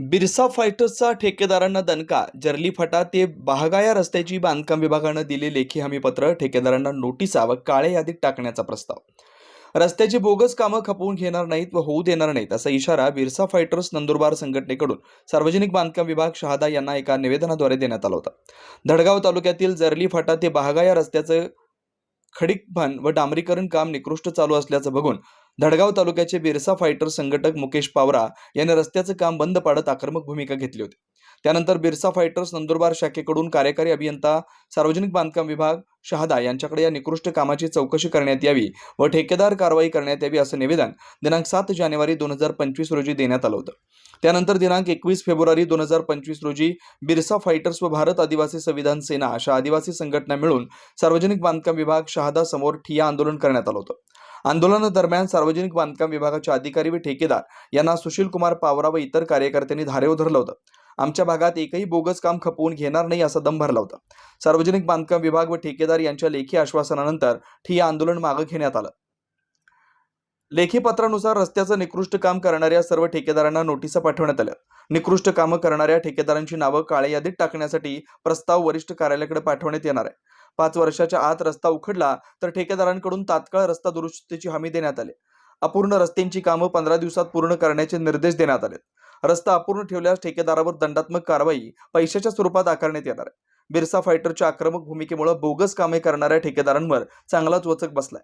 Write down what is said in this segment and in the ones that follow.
बिरसा फायटर्सचा ठेकेदारांना दणका जर्ली फटा ते बहागाया रस्त्याची बांधकाम विभागानं दिले लेखी हमीपत्र ठेकेदारांना नोटिसा व काळ्या यादीत टाकण्याचा प्रस्ताव. रस्त्याची बोगस कामं खपवून घेणार नाहीत व होऊ देणार नाहीत असा इशारा बिरसा फायटर्स नंदुरबार संघटनेकडून सार्वजनिक बांधकाम विभाग शहादा यांना एका निवेदनाद्वारे देण्यात आला होता. धडगाव तालुक्यातील जर्ली फाटा ते बहागाया रस्त्याचं खडीकभन व डांबरीकरण काम निकृष्ट चालू असल्याचं बघून धडगाव तालुक्याचे बिरसा फायटर संघटक मुकेश पावरा यांनी रस्त्याचं काम बंद पाडत आक्रमक भूमिका घेतली होती. त्यानंतर बिरसा फायटर्स नंदुरबार शाखेकडून कार्यकारी अभियंता सार्वजनिक बांधकाम विभाग शहादा यांच्याकडे या निकृष्ट कामाची चौकशी करण्यात यावी व ठेकेदार कारवाई करण्यात यावी असं निवेदन दिनांक सात जानेवारी दोन हजार पंचवीस रोजी देण्यात आलं होतं. त्यानंतर दिनांक एकवीस फेब्रुवारी दोन हजार पंचवीस रोजी बिरसा फायटर्स व भारत आदिवासी संविधान सेना अशा आदिवासी संघटना मिळून सार्वजनिक बांधकाम विभाग शहादा समोर ठिया आंदोलन करण्यात आलं होतं. आंदोलनादरम्यान सार्वजनिक बांधकाम विभागाचे अधिकारी व ठेकेदार यांना सुशील कुमार पावरा व इतर कार्यकर्त्यांनी धारेव धरलं होतं. आमच्या भागात एकही बोगस काम खपवून घेणार नाही असा दम भरला होता. सार्वजनिक बांधकाम विभाग व ठेकेदार यांच्या लेखी आश्वासनानंतर ठिय्या आंदोलन मागे घेण्यात आलं. लेखी पत्रानुसार रस्त्याचं निकृष्ट काम करणाऱ्या सर्व ठेकेदारांना नोटिसा पाठवण्यात आल्या. निकृष्ट कामं करणाऱ्या ठेकेदारांची नावं काळ्या यादीत टाकण्यासाठी प्रस्ताव वरिष्ठ कार्यालयाकडे पाठवण्यात येणार आहे. पाच वर्षाच्या आत रस्ता उखडला तर ठेकेदारांकडून तात्काळ रस्ता दुरुस्तीची हमी देण्यात आली. अपूर्ण रस्त्यांची कामं पंधरा दिवसात पूर्ण करण्याचे निर्देश देण्यात आले रस्ता अपूर्ण ठेवल्यास ठेकेदारावर दंडात्मक कारवाई पैशाच्या स्वरूपात आकारण्यात येणार आहे. बिरसा फायटरच्या आक्रमक भूमिकेमुळे बोगस कामे करणाऱ्या ठेकेदारांवर चांगलाच वचक बसलाय.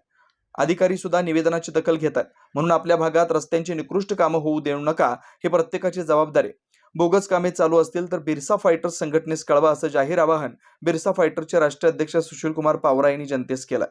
अधिकारी सुद्धा निवेदनाची दखल घेत आहेत म्हणून आपल्या भागात रस्त्यांची निकृष्ट कामं होऊ देऊ नका हे प्रत्येकाची जबाबदारी. बोगस कामे चालू असतील तर बिरसा फायटर्स संघटनेस कळवा असं जाहीर आवाहन बिरसा फायटरचे राष्ट्रीय अध्यक्ष सुशील कुमार पावरा यांनी जनतेस केलं.